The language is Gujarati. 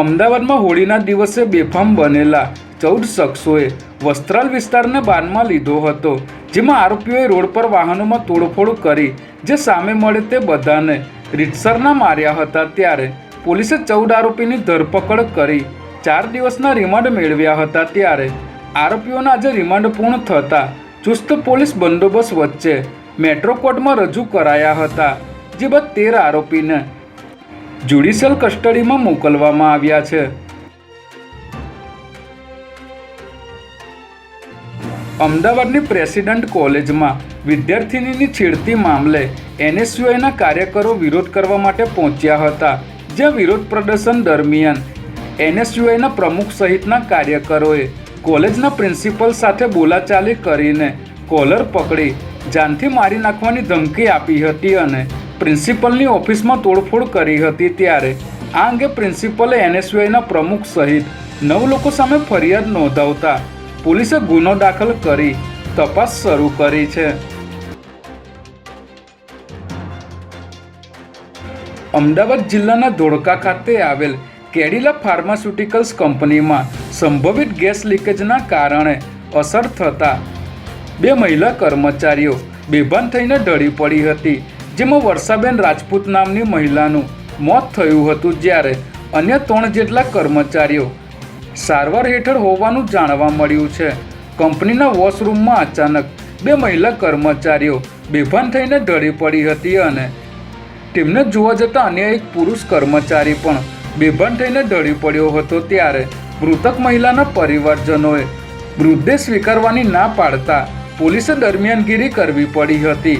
અમદાવાદમાં હોળીના દિવસે બેફામ બનેલા ચૌદ શખ્સોએ વસ્ત્રાલ વિસ્તારને બાનમાં લીધો હતો, જેમાં આરોપીઓએ રોડ પર વાહનોમાં તોડફોડ કરી, જે સામે મળે તે બધાને રીતસરના માર્યા હતા. ત્યારે પોલીસે ચૌદ આરોપીની ધરપકડ કરી, ચાર દિવસના રિમાન્ડ મેળવ્યા હતા. ત્યારે આરોપીઓના આજે રિમાન્ડ પૂર્ણ થતાં ચુસ્ત પોલીસ બંદોબસ્ત વચ્ચે મેટ્રો કોર્ટમાં રજૂ કરાયા હતા, જે બાદ તેર આરોપીને જ્યુડિશિયલ કસ્ટડીમાં મોકલવામાં આવ્યા છે. અમદાવાદની પ્રેસિડન્ટ કોલેજમાં વિદ્યાર્થિનીની છેડતી મામલે એનએસયુઆઈના કાર્યકરો વિરોધ કરવા માટે પહોંચ્યા હતા, જ્યાં વિરોધ પ્રદર્શન દરમિયાન એનએસયુઆઈના પ્રમુખ સહિતના કાર્યકરોએ કોલેજના પ્રિન્સિપલ સાથે બોલાચાલી કરીને કોલર પકડી, જાનથી મારી નાખવાની ધમકી આપી હતી અને પ્રિન્સિપલની ઓફિસમાં તોડફોડ કરી હતી ત્યારે. આ અંગે પ્રિન્સિપલે એનએસયુઆઈના પ્રમુખ સહિત નવ લોકો સામે ફરિયાદ નોંધાવતા પોલીસે ગુનો દાખલ કરી તપાસ શરૂ કરી છે. અમદાવાદ જિલ્લાના ધોળકા ખાતે આવેલ કેડિલા ફાર્માસ્યુટિકલ્સ કંપનીમાં સંભવિત ગેસ લીકેજના કારણે અસર થતા બે મહિલા કર્મચારીઓ બેભાન થઈને ઢળી પડી હતી. જેમાં વર્ષાબેન રાજપૂત નામની મહિલાનું મોત થયું હતું જ્યારે અન્ય ત્રણ જેટલા કર્મચારીઓ સારવાર હેઠળ હોવાનું જાણવા મળ્યું છે. કંપનીના વોશરૂમમાં અચાનક બે મહિલા કર્મચારીઓ બેભાન થઈને ઢળી પડી હતી અને તેમને જોવા જતાં અન્ય એક પુરુષ કર્મચારી પણ બેભાન થઈને ઢળી પડ્યો હતો ત્યારે મૃતક મહિલાના પરિવારજનોએ મૃતદેહ સ્વીકારવાની ના પાડતા પોલીસે દરમિયાનગીરી કરવી પડી હતી.